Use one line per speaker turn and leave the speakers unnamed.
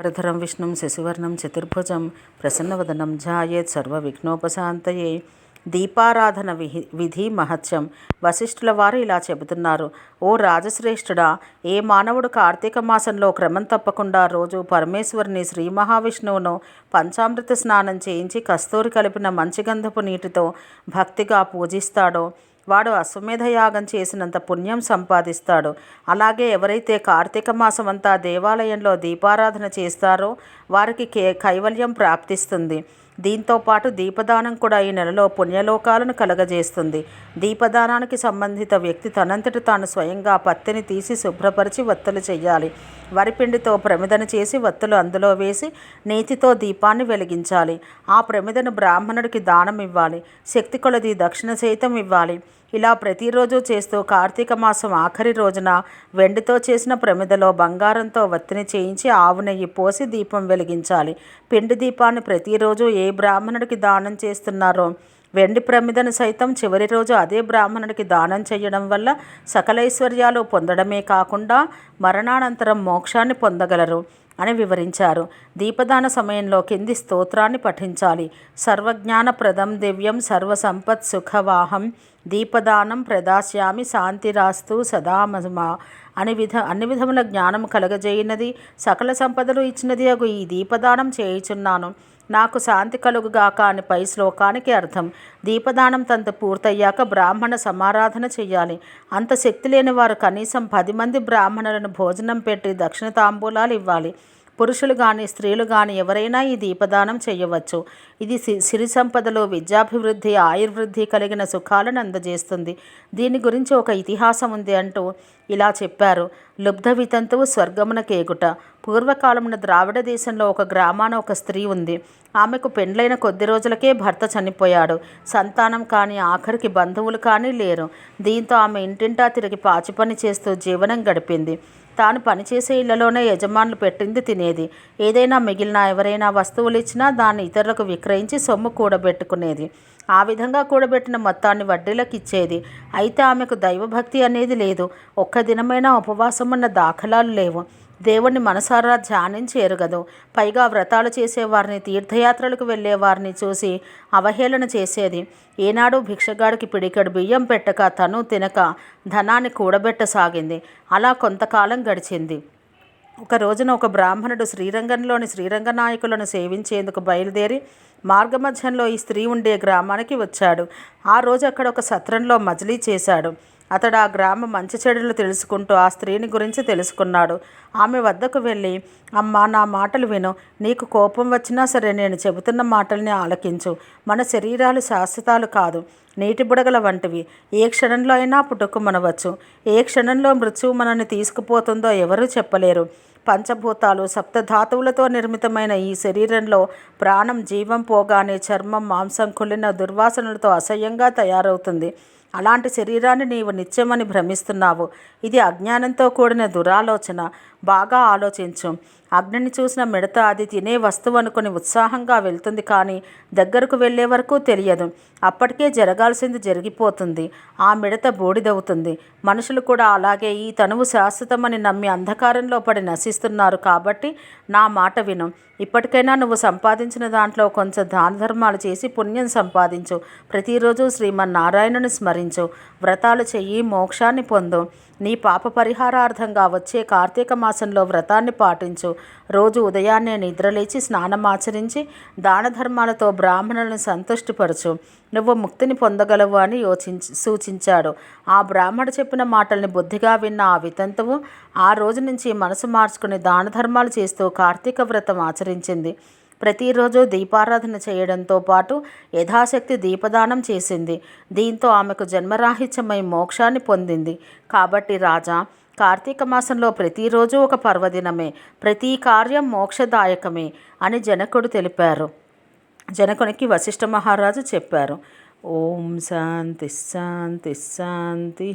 వరధరం విష్ణుం శశివర్ణం చతుర్భుజం ప్రసన్నవదనం ఝాయేత్ సర్వవిఘ్నోపశాంతయే. దీపారాధన విహి విధి మహత్యం. వశిష్ఠుల వారు ఇలా చెబుతున్నారు. ఓ రాజశ్రేష్ఠుడా ఏ మానవుడు కార్తీక మాసంలో క్రమం తప్పకుండా రోజు పరమేశ్వరుని శ్రీ మహావిష్ణువును పంచామృత స్నానం చేయించి కస్తూరి కలిపిన మంచిగంధపు నీటితో భక్తిగా పూజిస్తాడో వాడు అశ్వమేధ యాగం చేసినంత పుణ్యం సంపాదిస్తాడు. అలాగే ఎవరైతే కార్తీక మాసం అంతా దేవాలయంలో దీపారాధన చేస్తారో వారికి కే కైవల్యం ప్రాప్తిస్తుంది. దీంతో పాటు దీపదానం కూడా ఈ నెలలో పుణ్యలోకాలను కలగజేస్తుంది. దీపదానానికి సంబంధిత వ్యక్తి తనంతట తాను స్వయంగా పత్తిని తీసి శుభ్రపరిచి వత్తులు చేయాలి వరిపిండితో ప్రమిదను చేసి వత్తులు అందులో వేసి నేతితో దీపాన్ని వెలిగించాలి. ఆ ప్రమిదను బ్రాహ్మణుడికి దానం ఇవ్వాలి శక్తి కొలది దక్షిణ సైతం ఇవ్వాలి. ఇలా ప్రతిరోజు చేస్తూ కార్తీక మాసం ఆఖరి రోజున వెండితో చేసిన ప్రమిదలో బంగారంతో వత్తిని చేయించి ఆవు నెయ్యి పోసి దీపం వెలిగించాలి. పిండి దీపాన్ని ప్రతిరోజు ఏ బ్రాహ్మణుడికి దానం చేస్తున్నారో వెండి ప్రమిదను సైతం చివరి రోజు అదే బ్రాహ్మణుడికి దానం చేయడం వల్ల సకలైశ్వర్యాలు పొందడమే కాకుండా మరణానంతరం మోక్షాన్ని పొందగలరు. అని వివరించారు. దీపదాన సమయంలో కింది స్తోత్రాన్ని పఠించాలి. సర్వజ్ఞానప్రదం దివ్యం సర్వసంపత్ సుఖవాహం దీపదానం ప్రదాస్యామి శాంతిరాస్తు సదామమా అని విధ అన్ని విధముల జ్ఞానం కలగజేయినది. సకల సంపదలు ఇచ్చినది అగు ఈ దీపదానం చేయుచున్నాను. నాకు శాంతి కలుగుగాక అని పై శ్లోకానికి అర్థం. దీపదానం తంత పూర్తయ్యాక బ్రాహ్మణ సమారాధన చెయ్యాలి. అంత శక్తి లేని వారు కనీసం పది మంది బ్రాహ్మణులను భోజనం పెట్టి దక్షిణ తాంబూలాలు ఇవ్వాలి. పురుషులు కానీ స్త్రీలు కానీ ఎవరైనా ఈ దీపదానం చేయవచ్చు ఇది సిరి సంపదలో విద్యాభివృద్ధి ఆయుర్వృద్ధి కలిగిన సుఖాలను అందజేస్తుంది. దీని గురించి ఒక ఇతిహాసం ఉంది అంటూ ఇలా చెప్పారు. లుబ్ధ వితంతువు స్వర్గమున పూర్వకాలంలో పూర్వకాలమున ద్రావిడ దేశంలో ఒక గ్రామాన ఒక స్త్రీ ఉంది. ఆమెకు పెండ్లైన కొద్ది రోజులకే భర్త చనిపోయాడు. సంతానం కానీ ఆఖరికి బంధువులు కానీ లేరు. దీంతో ఆమె ఇంటింటా తిరిగి పాచి పని చేస్తూ జీవనం గడిపింది. తాను పనిచేసే ఇళ్ళలోనే యజమానులు పెట్టింది తినేది. ఏదైనా మిగిలిన ఎవరైనా వస్తువులు ఇచ్చినా దాన్ని ఇతరులకు విక్రయించి సొమ్ము కూడబెట్టుకునేది. ఆ విధంగా కూడబెట్టిన మొత్తాన్ని వడ్డీలకు ఇచ్చేది. అయితే ఆమెకు దైవభక్తి అనేది లేదు. ఒక్క దినమైనా ఉపవాసం ఉన్న దాఖలాలు లేవు. దేవుణ్ణి మనసారా ధ్యానించి ఎరగదు పైగా వ్రతాలు చేసేవారిని తీర్థయాత్రలకు వెళ్ళేవారిని చూసి అవహేళన చేసేది. ఏనాడు భిక్షగాడికి పిడికడు బియ్యం పెట్టక తను తినక ధనాన్ని కూడబెట్టసాగింది. అలా కొంతకాలం గడిచింది. ఒక రోజున ఒక బ్రాహ్మణుడు శ్రీరంగంలోని శ్రీరంగ నాయకులను సేవించేందుకు బయలుదేరి మార్గమధ్యంలో ఈ స్త్రీ ఉండే గ్రామానికి వచ్చాడు. ఆ రోజు అక్కడ ఒక సత్రంలో మజిలీ చేశాడు. అతడు ఆ గ్రామ మంచి చెడులు తెలుసుకుంటూ ఆ స్త్రీని గురించి తెలుసుకున్నాడు. ఆమె వద్దకు వెళ్ళి అమ్మ నా మాటలు విను. నీకు కోపం వచ్చినా సరే నేను చెబుతున్న మాటల్ని ఆలకించు. మన శరీరాలు శాశ్వతాలు కాదు. నీటి బుడగల వంటివి. ఏ క్షణంలో అయినా పుట్టుకుమనవచ్చు. ఏ క్షణంలో మృత్యువు మనల్ని తీసుకుపోతుందో ఎవరూ చెప్పలేరు. పంచభూతాలు సప్తధాతువులతో నిర్మితమైన ఈ శరీరంలో ప్రాణం జీవం పోగానే చర్మం మాంసం కుళ్ళిన దుర్వాసనలతో అసహ్యంగా తయారవుతుంది. అలాంటి శరీరాన్ని నీవు నిత్యమని భ్రమిస్తున్నావు. ఇది అజ్ఞానంతో కూడిన దురాలోచన. బాగా ఆలోచించు. అగ్నిని చూసిన మిడత అది తినే వస్తువు అనుకుని ఉత్సాహంగా వెళ్తుంది కానీ దగ్గరకు వెళ్ళే వరకు తెలియదు. అప్పటికే జరగాల్సింది జరిగిపోతుంది. ఆ మిడత బోడిదవుతుంది. మనుషులు కూడా అలాగే ఈ తనువు శాశ్వతమని నమ్మి అంధకారంలో పడి నశిస్తున్నారు కాబట్టి నా మాట విను. ఇప్పటికైనా నువ్వు సంపాదించిన దాంట్లో కొంచెం దాన ధర్మాలు చేసి పుణ్యం సంపాదించు. ప్రతిరోజు శ్రీమన్నారాయణుని స్మరించు. వ్రతాలు చెయ్యి మోక్షాన్ని పొందు. నీ పాప పరిహారార్థంగా వచ్చే కార్తీక మాసంలో వ్రతాన్ని పాటించు. రోజు ఉదయాన్నే నిద్రలేచి స్నానమాచరించి దాన ధర్మాలతో బ్రాహ్మణులను సంతుష్టిపరచు. నువ్వు ముక్తిని పొందగలవు అని యోచించి సూచించాడు. ఆ బ్రాహ్మడు చెప్పిన మాటల్ని బుద్ధిగా విన్న ఆ వితంతువు ఆ రోజు నుంచి మనసు మార్చుకుని దాన ధర్మాలు చేస్తూ కార్తీక వ్రతం ఆచరించింది. ప్రతిరోజు దీపారాధన చేయడంతో పాటు యథాశక్తి దీపదానం చేసింది. దీంతో ఆమెకు జన్మరాహిత్యమై మోక్షాన్ని పొందింది. కాబట్టి రాజా కార్తీక మాసంలో ప్రతిరోజు ఒక పర్వదినమే. ప్రతి కార్యం మోక్షదాయకమే అని జనకుడు తెలిపారు. జనకునికి వశిష్ఠ మహారాజు చెప్పారు. ఓం శాంతి శాంతి శాంతి.